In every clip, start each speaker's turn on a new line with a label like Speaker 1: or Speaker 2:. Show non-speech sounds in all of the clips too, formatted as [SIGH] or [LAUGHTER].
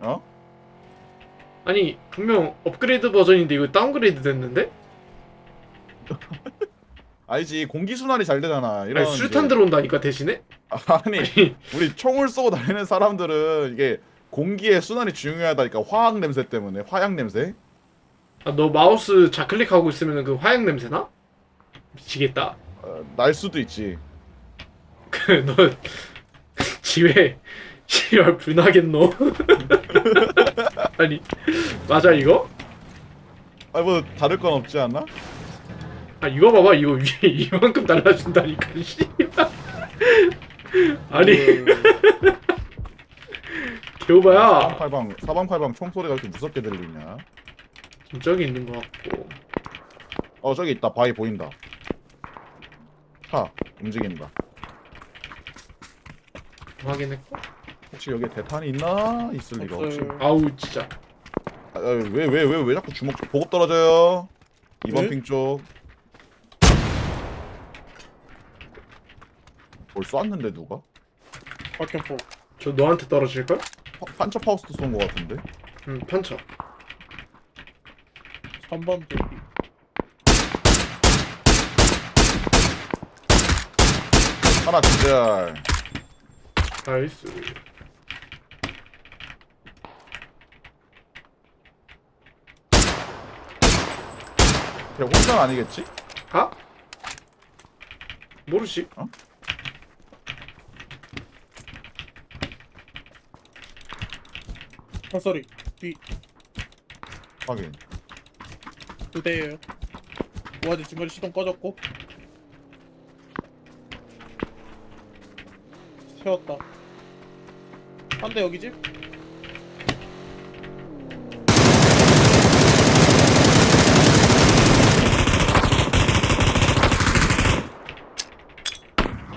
Speaker 1: 어?
Speaker 2: 아니 분명 업그레이드 버전인데 이거 다운그레이드 됐는데? [LAUGHS]
Speaker 1: 알지 공기 순환이 잘 되잖아. 이런
Speaker 2: 아니 수류탄
Speaker 1: 이제-
Speaker 2: 들어온다니까 대신에? [LAUGHS]
Speaker 1: 아니
Speaker 2: 아니
Speaker 1: 우리 총을 쏘고 다니는 사람들은 이게 공기의 순환이 중요하다니까 화학 냄새 때문에 화약 냄새.
Speaker 2: 아, 너 마우스 좌클릭하고 있으면 그 화약 냄새나? 미치겠다
Speaker 1: 어, 날 수도 있지.
Speaker 2: 그 [LAUGHS] 너 집에 씨발 불나겠노? [LAUGHS] 아니 맞아 이거?
Speaker 1: 아뭐 다를 건 없지 않나?
Speaker 2: 아 이거 봐봐 이거 위에 이만큼 달라진다니까 씨발 [LAUGHS] 아니 [LAUGHS] 개오바야
Speaker 1: 사방팔방 사방팔방 총소리가 이렇게 무섭게 들리냐?
Speaker 2: 좀 저기 있는 것 같고
Speaker 1: 어 저기 있다 바위 보인다. 차 움직인다.
Speaker 2: 확인했고
Speaker 1: 혹시 여기에 대탄이 있나? 있을 리가 없지.
Speaker 3: 없어요.
Speaker 2: 아우 진짜
Speaker 1: 왜왜 왜 왜 왜 자꾸 주먹 보급 떨어져요? 2번
Speaker 3: 네?
Speaker 1: 핑 쪽. 뭘 쐈는데 누가?
Speaker 3: 박격포
Speaker 2: 저 너한테 떨어질걸?
Speaker 1: 파, 판처 파우스트 쏜 거 같은데?
Speaker 2: 응 편차
Speaker 3: 3번 대기
Speaker 1: 하나 기절.
Speaker 2: 나이스
Speaker 1: 걔 혼자 아니겠지?
Speaker 2: 아? 모르지
Speaker 3: 헛소리 뒤
Speaker 1: 확인.
Speaker 3: 두 대예요 우아지 중거리 시동 꺼졌고 세웠다 한 대 여기지?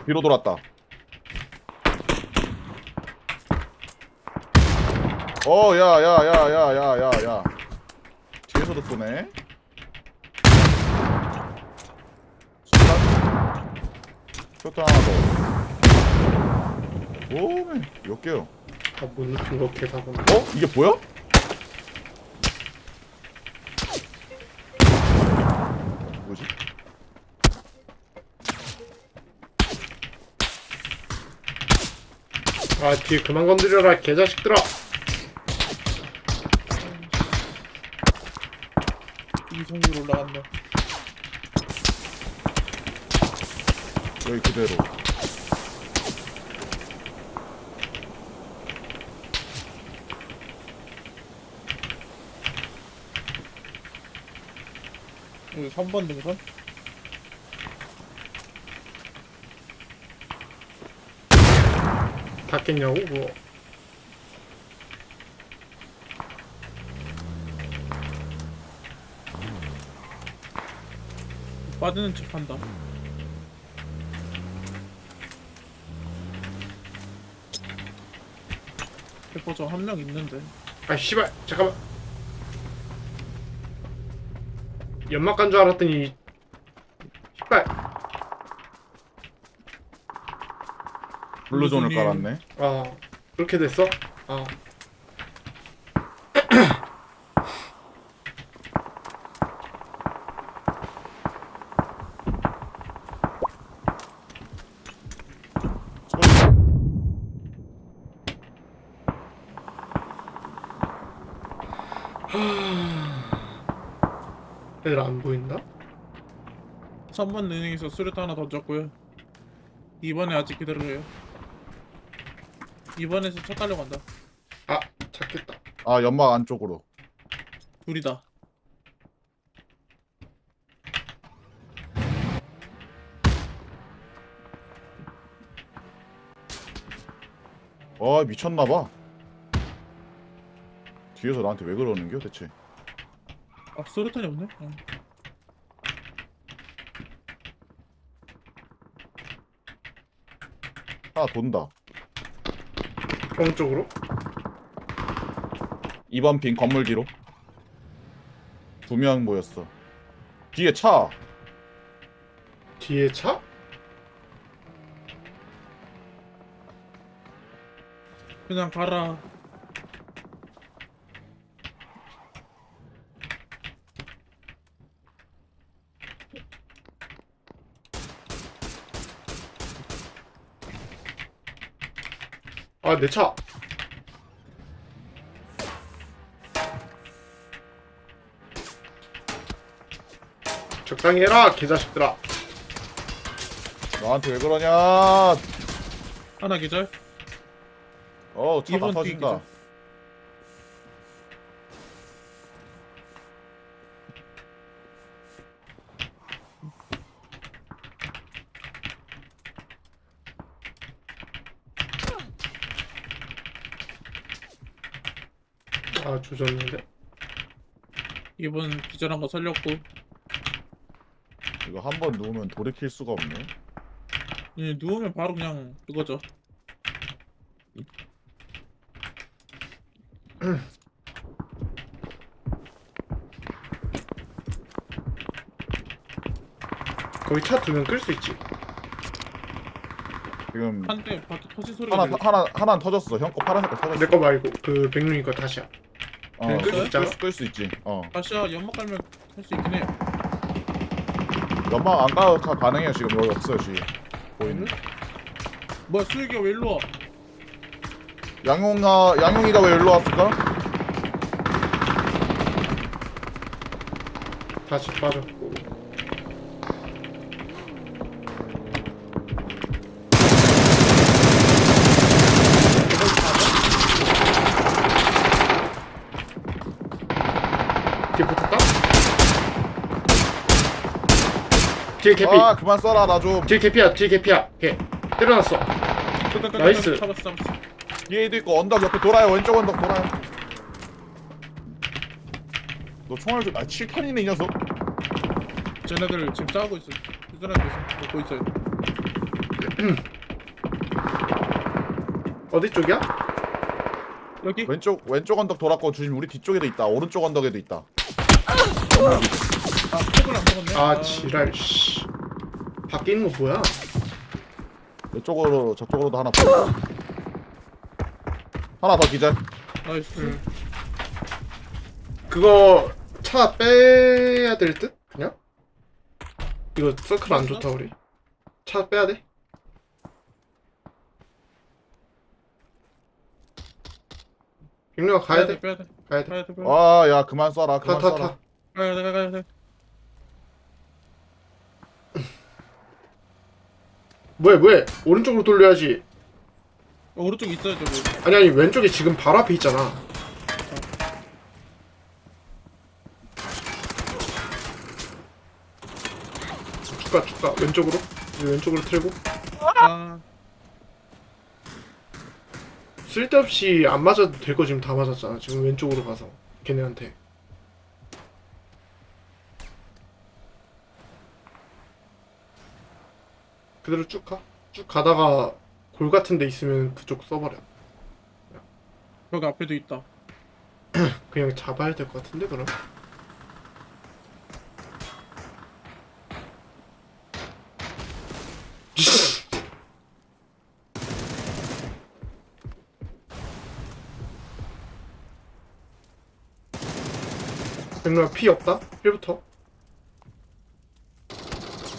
Speaker 1: 뒤로 돌았다. 어, 야, 야, 야, 야, 야, 야, 야. 뒤에서도 쏘네. 쇼트 하나 더. 오, 몇 개요?
Speaker 2: 아못 눕힌 거 개사고
Speaker 1: 어? 이게? 뭐지?
Speaker 2: 아 뒤에 그만 건드려라 개자식들아.
Speaker 3: 이송위로 올라간다
Speaker 1: 여기 그대로.
Speaker 3: 여기 3번 등선
Speaker 2: 닿겠냐고 그거.
Speaker 3: 빠지는 척 한다. 페퍼 저한 명 있는데.
Speaker 2: 아 씨발 잠깐만. 연막 간 줄 알았더니 씨발
Speaker 1: 블루존을
Speaker 3: 블루존이-
Speaker 1: 깔았네.
Speaker 2: 아 그렇게 됐어? 아 애들 안 보인다?
Speaker 3: 3번 은행에서 수류탄 하나 던졌고요 2번에 아직 기다려요 2번에서 차 달려간다
Speaker 2: 아 찾겠다
Speaker 1: 아, 연막 안쪽으로.
Speaker 3: 둘이다
Speaker 1: 와, 미쳤나봐. 뒤에서 나한테 왜 그러는겨, 대체?
Speaker 3: 아 수류탄이 없네 어.
Speaker 1: 하나 돈다.
Speaker 2: 오른쪽으로
Speaker 1: 2번 핑 건물 뒤로. 두 명 모였어. 뒤에 차.
Speaker 2: 뒤에 차?
Speaker 3: 그냥 가라
Speaker 2: 아, 내 차. 적당히 해라, 개자식들아.
Speaker 1: 나한테 왜 그러냐?
Speaker 3: 하나 기절.
Speaker 1: 어, 차다
Speaker 3: 이번
Speaker 1: 터진다.
Speaker 3: 뒤기죠.
Speaker 2: 아, 조졌는데.
Speaker 3: 이번 기절한 거 살렸고.
Speaker 1: 이거 한 번 누우면 돌이킬 수가 없네.
Speaker 3: 예, 누우면 바로 그냥 그거죠. [CLEARS THROAT]
Speaker 2: 거기 차 두면 끌수 있지.
Speaker 1: 지금
Speaker 3: 한대 밖에 터진 소리가
Speaker 1: 하나. 하나 하나 터졌어. 형 거 파란색 거 터졌어.
Speaker 2: 내 거 말고, 그, 백룡이 거 다시야.
Speaker 1: 어,
Speaker 2: 끌수 있잖아.
Speaker 1: 끌수 있지. 어.
Speaker 3: 다시야 연막 깔면 할 수 있긴 해요.
Speaker 1: 연막 안 가, 가 가능해요 지금 여기 없어요 지금. 보이는.
Speaker 3: 뭐야 수혁이가 왜 일로 와?
Speaker 1: 양용아 양용이가 왜 일로 왔을까?
Speaker 2: 다시 빠졌고. 뒤에 붙었다? 뒤에 개피.
Speaker 1: 아 그만 써라 나 좀.
Speaker 2: 뒤에 개피야. 뒤에 개피야. 걔 때려놨어. 나이스.
Speaker 3: 잡았어 잡았어.
Speaker 1: 뒤에도 있고 언덕 옆에 돌아요 왼쪽 언덕 돌아요. 너 총알 좀. 아 7탄이네 이 녀석.
Speaker 3: 쟤네들 지금 싸우고 있어. 기절한 데 먹고 있어요. [CLEARS THROAT]
Speaker 2: 어디 쪽이야?
Speaker 3: 여기
Speaker 1: 왼쪽 왼쪽 언덕 돌았고 지금 우리 뒤쪽에도 있다. 오른쪽 언덕에도 있다. [CLEARS THROAT]
Speaker 3: 아 폭을 안 먹었네.
Speaker 2: 아 지랄. 씨. 밖에 있는 거 뭐야?
Speaker 1: 이쪽으로 저쪽으로도 하나 보여. 하나 더 기절.
Speaker 3: 나이스.
Speaker 2: 응. 그거 차 빼야 될 듯? 그냥? 이거 서클 안 좋다 우리. 차 빼야 돼? 김래가 가야 돼?
Speaker 3: 빼야 돼.
Speaker 2: 가야 돼.
Speaker 3: 가야 돼. 빼야 돼.
Speaker 1: 아야 그만 쏴라
Speaker 2: 타
Speaker 1: 그만
Speaker 2: 타
Speaker 1: 쏴라.
Speaker 2: 타.
Speaker 3: 가야 돼. 가야 돼.
Speaker 2: 뭐해 뭐해? 오른쪽으로 돌려야지.
Speaker 3: 어, 오른쪽 있어요 저기.
Speaker 2: 아니 아니 왼쪽에 지금 바로 앞에 있잖아. 축가 축가 왼쪽으로 왼쪽으로 틀고
Speaker 3: 아
Speaker 2: 쓸데없이 안 맞아도 될 거 지금 다 맞았잖아. 지금 왼쪽으로 가서 걔네한테. 그대로 쭉 가. 쭉 가다가 골 같은 데 있으면 그쪽 써버려.
Speaker 3: 여기 앞에도 있다. [CLEARS THROAT]
Speaker 2: 그냥 잡아야 될 것 같은데 그럼. 백로야 피 없다? 1부터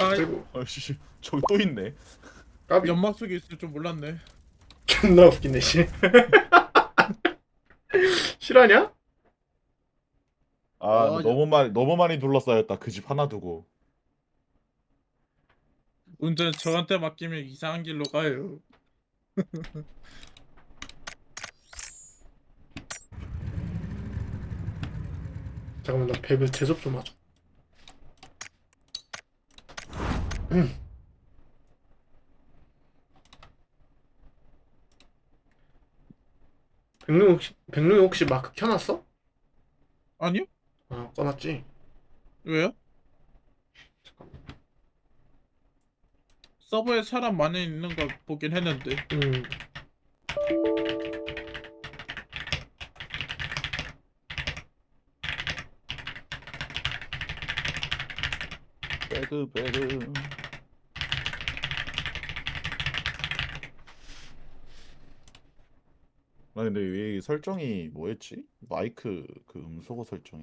Speaker 3: 아
Speaker 2: 그리고
Speaker 1: 아씨 저기 또 있네.
Speaker 2: 까비
Speaker 3: 연막 속에 있을 줄 몰랐네.
Speaker 2: 존나 웃기네 씨 [LAUGHS] 실화냐?
Speaker 1: 아
Speaker 3: 아,
Speaker 1: 너무 많이 너무 많이 둘러싸였다 그 집 하나 두고.
Speaker 3: 운전 저한테 맡기면 이상한 길로 가요. [LAUGHS]
Speaker 2: 잠깐만 나 배그 제접 좀 하자 음. 백룡 혹시 백룡이 혹시 마크 켜놨어?
Speaker 3: 아니요?
Speaker 2: 아 꺼놨지
Speaker 3: 왜요? 서버에 사람 많이 있는 거 보긴 했는데
Speaker 2: 음
Speaker 1: 배그 배그. 근데 왜 설정이 뭐였지? 마이크 그 음소거 설정이